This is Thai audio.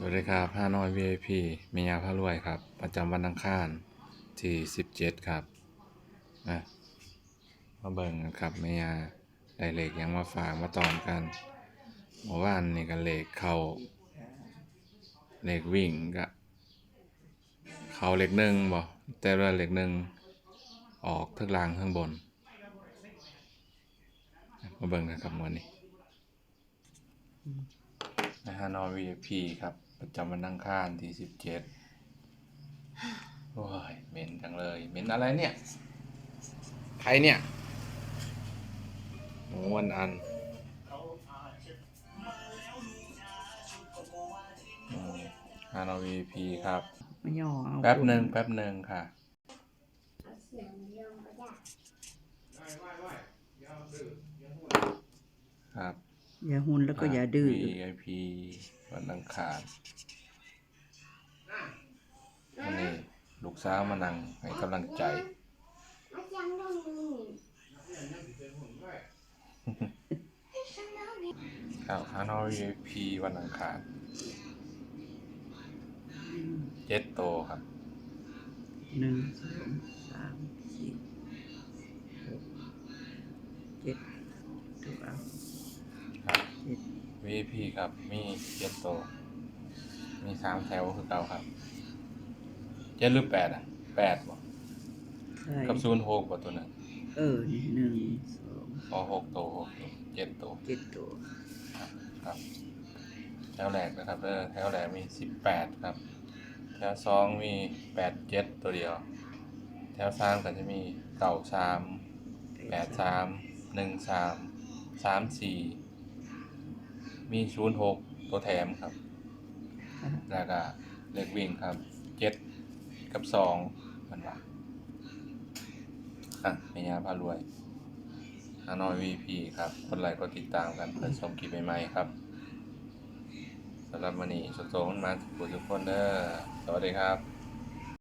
สวัสดีครับห้าน้อย VIP เมียาพระรวยครับ ประจำวันอังคารที่17ครับนะมาเบิ่งกันครับเมียาได้เลขหยังมาฝากมาตอนกันเมื่อวานนี่ก็เลขเข้าเลขวิ่งก็เข้าเลขหนึ่งบ่แต่ว่าเลขหนึ่งออกทั้งล่างทั้งบน มาเบิ่งกันครับวันนี้นะฮะนอ VIP ครับ ประจำวันอังคารที่สิบเจ็ดโอ้ยเหม็นจังเลยเหม็นอะไรเนี่ย ใครเนี่ยหมูวันอันอืมฮานอ VIP ครับไม่ย่อเอาแป๊บหนึ่งแป๊บหนึ่งค่ะเสียงเดียวก็ได้ครับ อย่าหุ่นแล้วก็อย่าดื้อ VIP วันอังคารวันนี้ลูกสาวมานั่งให้กำลังใจอาจารย์ต้องมีครับฮานอย VIP วันอังคารเจ็ดโตครับหนึ่งสองสามสี่หกเจ็ดถูกเอาครับเจ็ด VIP ครับมีเจ็ดโตมีสามแถวคือเก่าครับเจ็ดหรือแปดอะแปดบ่ใช่กับศูนย์หกบ่ตัวหนึงเออนี่หนึ่งสองอ๋อหกโตหกโตเจ็ดโตเจ็ดตัวครับ แถวแรกนะครับเออแถวแรกมีสิบแปดครับ แถวสองมีแปดเจ็ดตัวเดียว แถวสามก็จะมีเก่าสามแปดสามหนึ่งสามสามสี่ มีศูนย์หกตัวแถมครับ แล้วก็เลขวิ่งครับเจ็ดกับสองมันว่าอะพญาพารวยฮานอยวีพีครับคนไลค์ก็ติดตามกันเพื่อชมคลิปใหม่ๆครับสำหรับวันนี้สุดโต่งมันมาสุขทุกคนเด้อสวัสดีครับ